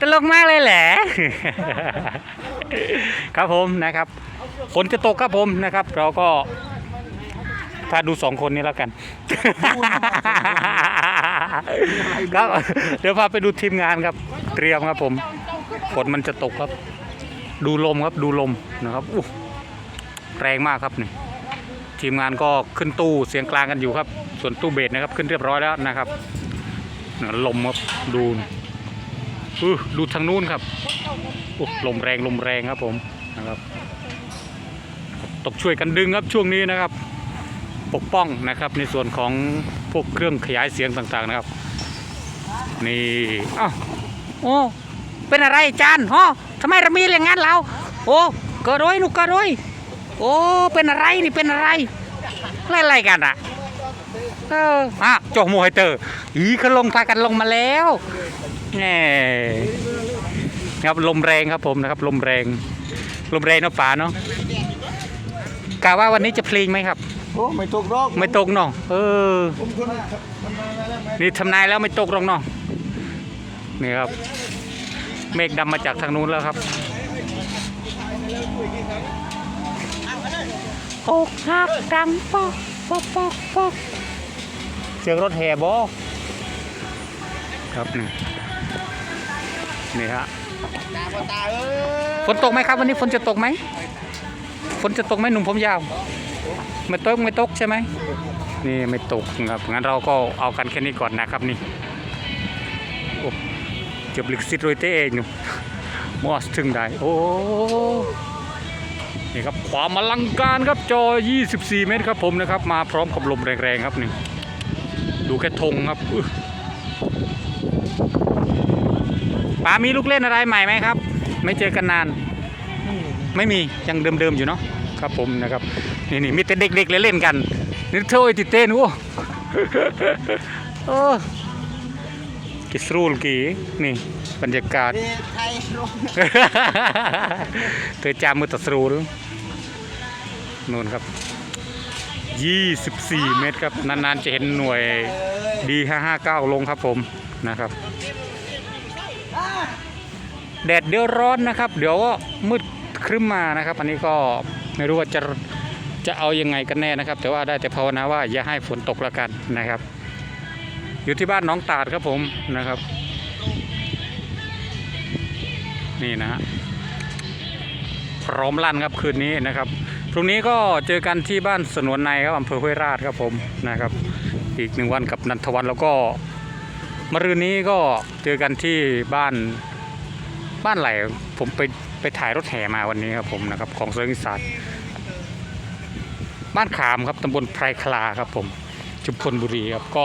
ตลกมากเลยแหละ ครับผมนะครับฝนจะตกครับผมนะครับ เราก็ ถ้าดูสองคนนี้แล้วกัน ครับเดี๋ยวพาไปดูทีมงานครับ เตรียมครับผมฝนมันจะตกครับ ดูลมครับดูลมนะครับอู้แรงมากครับนี่ทีมงานก็ขึ้นตู้เสียงกลางกันอยู่ครับ ส่วนตู้เบสนะครับขึ้นเรียบร้อยแล้วนะครับลมครับดู อือดูทางนู้นครับอู้ลมแรงลมแรงครับผมนะครับตกช่วยกันดึงครับช่วงนี้นะครับ ปกป้องนะครับในส่วนของพวกเครื่องขยายเสียงต่างๆนะครับ นี่อ้าวโอ้เป็นอะไรจานฮะทำไมเรามีอย่างนั้นเราโอ้เกิดด้วยลูกเกิดด้วยโอ้เป็นอะไรนี่เป็นอะไรอะไรอะไรกันอะเอออะโจกมไฮเตอร์อีเขาลงพากันลงมาแล้ว แหมครับลมแรงครับผมนะครับ ลมแรง ลมแรงเนาะป่าเนาะกะว่าวันนี้จะเพลงไหมครับ โอ้ไม่ตกรอกไม่ตกเนาะเออ ผมคนมันมาแล้วไหมนี่ทำนายแล้วไม่ตกหรอกเนาะนี่ครับ เมฆดำมาจากทางนู้นแล้วครับอกหักดังปอกปอกปอกปอกเสียงรถแห่บอครับนี่ นี่ฮะตาพอตาเอ้ยฝนตกไหมครับวันนี้ฝนจะตกไหมฝนจะตกไหมหนุ่มผมยาว ไม่ตกไม่ตกใช่ไหมนี่ไม่ตกครับงั้นเราก็เอากันแค่นี้ก่อนนะครับนี่โอ้เกือบลิกซิตโรยเต้เองหนูมอสถึงได้โอ้นี่ครับความอลังการครับจอ 24 เมตรครับผมนะครับ มาพร้อมกับลมแรงๆครับนี่ดูแค่ธงครับอื้อ ป๋ามีลูกเล่นอะไรใหม่ไหมครับ ไม่เจอกันนาน ไม่มียังเดิมๆอยู่เนาะครับผมนะครับนี่นี่มีแต่เด็กๆเล่นๆกันนี่เท่าไอ้ติเต้นโอ้โอ้กิสรูลกีนี่บรรยากาศนี่ไทยลงเธอจามมือตัดสรูลนู่นครับ 24 เมตรครับ นาน ๆ จะเห็นหน่วยดี559 ลงครับผมนะครับ แดดเดี๋ยวร้อนนะครับ เดี๋ยวก็มืดครึ้มมานะครับ อันนี้ก็ไม่รู้ว่าจะจะเอายังไงกันแน่นะครับ แต่ว่าได้แต่ภาวนาว่าอย่าให้ฝนตกล้วกันนะครับ อยู่ที่บ้านน้องตาดครับผมนะครับ นี่นะฮะพร้อมลั่นครับคืนนี้นะครับพรุ่งนี้ก็เจอกันที่บ้านสนวนในครับอำเภอห้วยราชครับผมนะครับ อีกหนึ่งวันกับนันทวันแล้วก็ มะรืนนี้ก็เจอกันที่บ้านบ้านไหลผมไปไปถ่ายรถแห่มาวันนี้ครับผมนะครับ ของเซิร์งอีสานบ้านขามครับตำบลไพรคลาครับผมชุมพลบุรีครับก็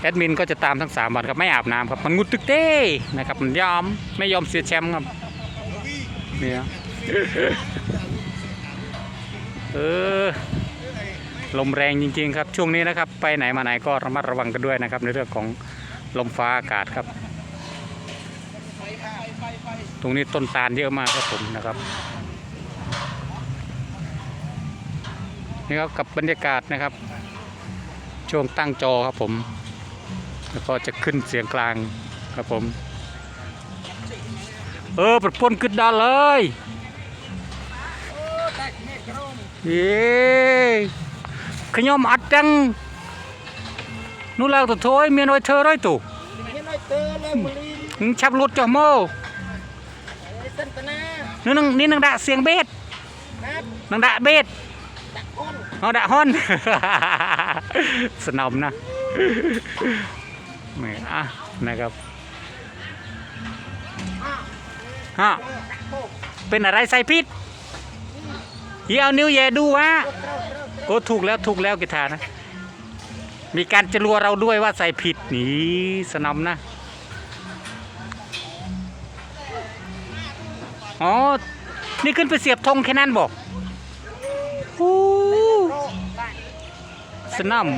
แอดมินก็จะตามทั้งสามวันครับไม่อาบน้ำครับ มันงุดตึกเต้นะครับ มันยอมไม่ยอมเสียแชมป์ครับเนี่ยเออลมแรงจริง ๆ ครับ ช่วงนี้นะครับ ไปไหนมาไหนก็ระมัดระวังกันด้วยนะครับ ในเรื่องของ ลมฟ้าอากาศครับ ตรงนี้ต้นตาลเยอะมากครับผมนะครับ นี่ครับกับบรรยากาศนะครับ ช่วงตั้งจอครับผม แล้วก็จะขึ้นเสียงกลางครับผม เออปดพ่นขึ้นดานเลยเย้ขยมอัดจัง นู่นแล้วตัวโถยเมียน้อยเธอร้อยตู่นี่น้อยเตอเลยมลีนชับรถจ่อโมไอ้สันตนานี่นังนี่นังดะเสียงเบสครับนังดะเบสตะก้นเอาดะฮอนสนอมนะไม่อะนะครับฮะเป็นอะไรใส่พิษเฮียเอานิ้วแย่ดูวะโอ้ถูกแล้วถูกแล้วกีตาร์นะ มีการจะรัวเราด้วยว่าใส่ผิดนี่สนมนะ อ๋อ นี่ขึ้นไปเสียบธงแค่นั้นบอกฮู้สนม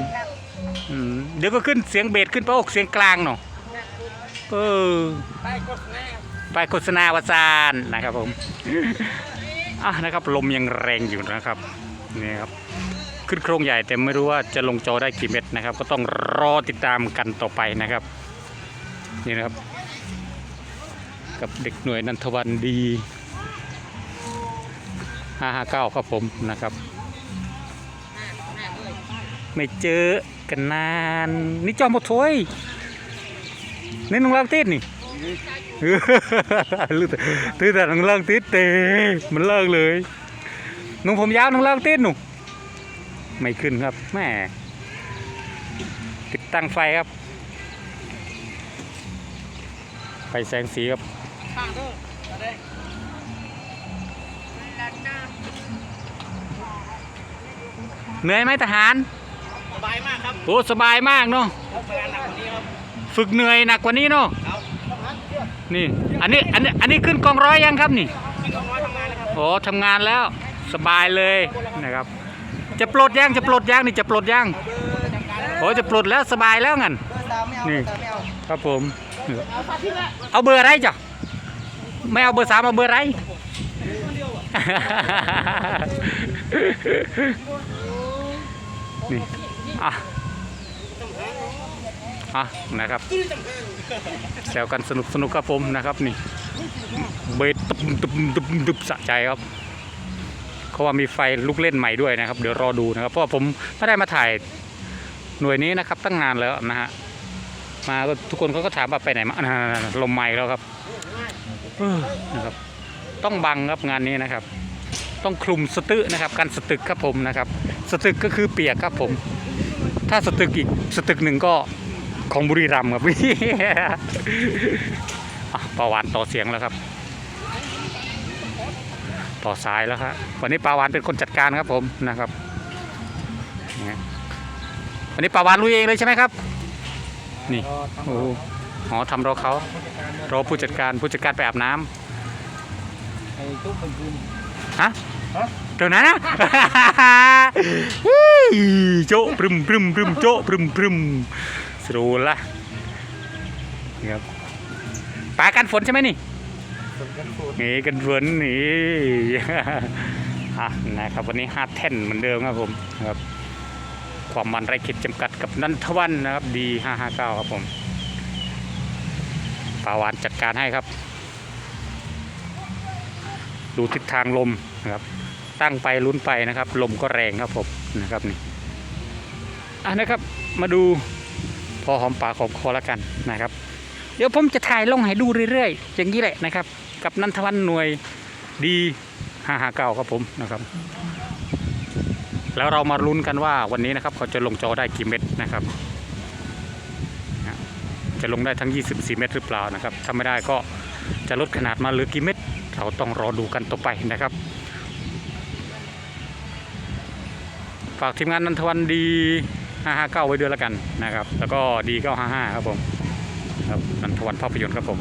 เดี๋ยวก็ขึ้นเสียงเบสขึ้นไปอกเสียงกลางเนาะเออไปกดแน่ไปโฆษณาวาซานนะครับผมอะนะครับลมยังแรงอยู่นะครับนี่ครับ ขึ้นโครงใหญ่แต่ไม่รู้ว่าจะลงจอได้กี่เม็ดนะครับ ก็ต้องรอติดตามกันต่อไปนะครับ นี่นะครับ กับเด็กหน่วยนันทวันดี 559 ครับผมนะครับ ไม่เจอกันนาน นี่จอมบทถวยนี่น้องเล่างติดนี่ตื้อแต่น้องเล่างติดเตมันเลิกเลยนุ่งผมยาวน้องเล่างติดหนุ่ม ไม่ขึ้นครับแม่ติดตั้งไฟครับ ไฟแสงสีครับข้างเด้อมาได้เหนื่อยไหมทหาร สบายมากครับโอ้สบายมากเนาะทำงานหนักกว่านี้ครับฝึกเหนื่อยหนักกว่านี้เนาะครับนี่ อันนี้ อันนี้ อันนี้ขึ้นกองร้อยยังครับนี่พี่น้องน้อยทำงานเลยครับโอ้ทำงานแล้ว สบายเลยนะครับ จะปลดยังจะปลดยังนี่จะปลดยังเบอร์ทำการโอ้จะปลดแล้วสบายแล้วงั้นเบอร์สามไม่เอานี่เบอร์สามไม่เอาครับผมเอาสามที่ละเอาเบอร์อะไรจ้ะไม่เอาเบอร์สามเอาเบอร์อะไรนี่อะอะนะครับแซวกันสนุกสนุกครับผมนะครับนี่เบสตึบตึบตึบตึบสะใจครับ เขาว่ามีไฟลูกเล่นใหม่ด้วยนะครับเดี๋ยวรอดูนะครับ เพราะว่าผมไม่ได้มาถ่ายหน่วยนี้นะครับตั้งนานแล้วนะฮะมาก็ทุกคนเขาก็ถามว่าไปไหนมาลมใหม่แล้วครับนะครับ ต้องบังครับงานนี้นะครับ ต้องคลุมสตึนะครับกันสตึกครับผมนะครับ สตึกก็คือเปียกครับผม ถ้าสตึกอีกสตึกหนึ่งก็ของบุรีรัมย์ครับอะปาวานต่อเสียงแล้วครับ ต่อสายแล้วครับวันนี้ปาวานเป็นคนจัดการครับผมนะครับนะวันนี้ปาวานลุยเองเลยใช่ไหมครับ นี่โอ้โหอ๋อทำรอเขารอผู้จัดการผู้จัดการไปอาบน้ำไอ้ตุ๊กเป็นคืนฮะฮะเดี๋ยวนะนะฮิโจะปรึมปรึมปรึมโจะปรึมปรึมสรูละนี่ครับปลากันฝนใช่ไหมนี่ สมกันฟูดนี่กันฝนนี่อะนะครับวันนี้ห้าแท่นเหมือนเดิมครับผมครับความมันไร้ขีดจำกัดกับนันทวันนะครับดีห้าห้าเก้าครับผมปาวานจัดการให้ครับ ดูทิศทางลมนะครับ ตั้งไปลุ้นไปนะครับ ลมก็แรงครับผมนะครับนี่อะนะครับมาดูพอหอมปากหอมคอแล้วกันนะครับ เดี๋ยวผมจะถ่ายลงให้ดูเรื่อยๆ อย่างนี้แหละนะครับ กับนันทวันหน่วยดีห้าห้าเก้าครับผมนะครับ แล้วเรามาลุ้นกันว่าวันนี้นะครับ เขาจะลงจอได้กี่เม็ดนะครับ จะลงได้ทั้ง 24 เม็ดหรือเปล่านะครับถ้าไม่ได้ก็จะลดขนาดมาเหลือกี่เม็ดเราต้องรอดูกันต่อไปนะครับ ฝากทีมงานนันทวันดี559 ไว้ด้วยแล้วกันนะครับ แล้วก็ดี955 ครับผมครับนันทวันภาพยนตร์ครับผม